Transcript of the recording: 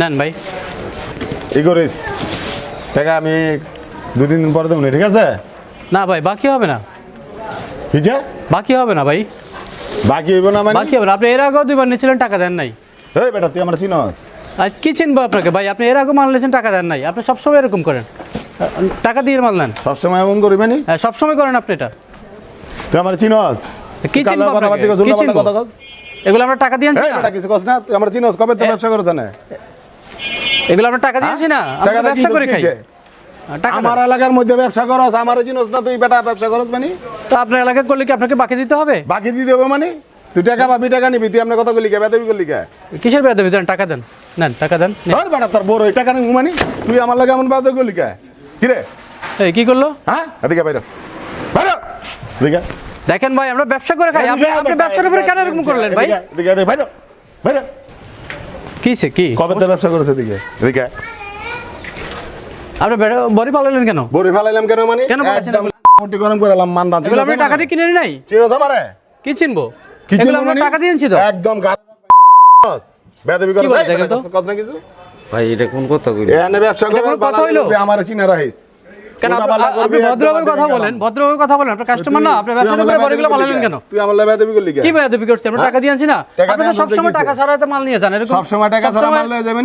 নেন ভাই। ই করিস টাকা আমি দুই তিন দিন পরে দেবো ঠিক আছে? না ভাই বাকি হবে না। বুঝছে বাকি হবে না ভাই। বাকি হইব না মানে? বাকি হবে না আপনি এর আগেও দুইবার নিয়েছিলেন টাকা দেন নাই। এই বেটা তুই আমার চিনস? আর কি চিনবো আপনাকে ভাই? আপনি এর আগেও মাল নিয়েছেন টাকা দেন নাই। আপনি সবসময় এরকম করেন। টাকা দিয়ে মাল নেন। সবসময় এমন করবি মানে হ্যাঁ সবসময় করেন আপনি এটা। তুই আমার চিনস? কি চিনবো কথা আপনাকে? কি দিয়ে চিনবো? কথা এগুলো আমরা টাকা দিয়েছি এই না? কিছু কস না? তুই আমার চিনস কবে তো ব্যবসা করছ না এগুলো আমরা টাকা দিয়েছি না আমরা টাকাটা কি ব্যবসা করে খাই। আমার এলাকার মধ্যে ব্যবসা করস আমার না তুই বেটা ব্যবসা করস মানে? তো আপনার এলাকায় করলে কি আপনাকে বাকি দিতে হবে? বাকি মানে? তুই টাকা পাবি টাকা নিবি তুই আমরা কথা বলি কে করলি কে কিসের বেদবি? দেন টাকা দেন। নেন টাকা দেন। নেন। ধর বেটা তোর বড় এই টাকা নিবি মানে? তুই আমার লাগে এমন করলি কে কি রে? এই কি করল? হ্যাঁ? এদিকে বাইরে। বাইরে! এদিকে। দেখেন ভাই আমরা ব্যবসা করে খাই। আপনি আপনি ব্যবসার উপরে কেন এরকম করলেন ভাই? এদিকে এদিকে বাইরে বাইরে। কিসে কি? কবে তো ব্যবসা করেছে এদিকে? এদিকে আপনি বড়ি পালালেন কেন? বড়ি ফেলাইলাম কেন মানে? কেন একদম মুটি গরম করে মান এগুলো আপনি টাকা দিয়ে কিনে নাই? চিনস আমারে কি চিনবো? কি চিনবো আমরা মানে? টাকা দিয়েছি তো। একদম গাল বেদবি করে কি বলে দেখেন তো? কত কিছু? ভাই এটা কোন কথা কইলি? এখানে ব্যবসা করে কথা হইল? আমার চিনা রাখিস। কেন আপনি- ভদ্রভাবে কথা বলেন ভদ্রভাবে কথা বলেন আপনার কাস্টমার না আপনি ব্যবসা করে বড়িগুলো কেন? তুই আমার করলি কি? বেয়াদবি আমরা টাকা দিয়েছি না। আপনি তো টাকা ছাড়া তো মাল নিয়ে যান এরকম সব সময় টাকা ছাড়া মাল নিয়ে যাবেন।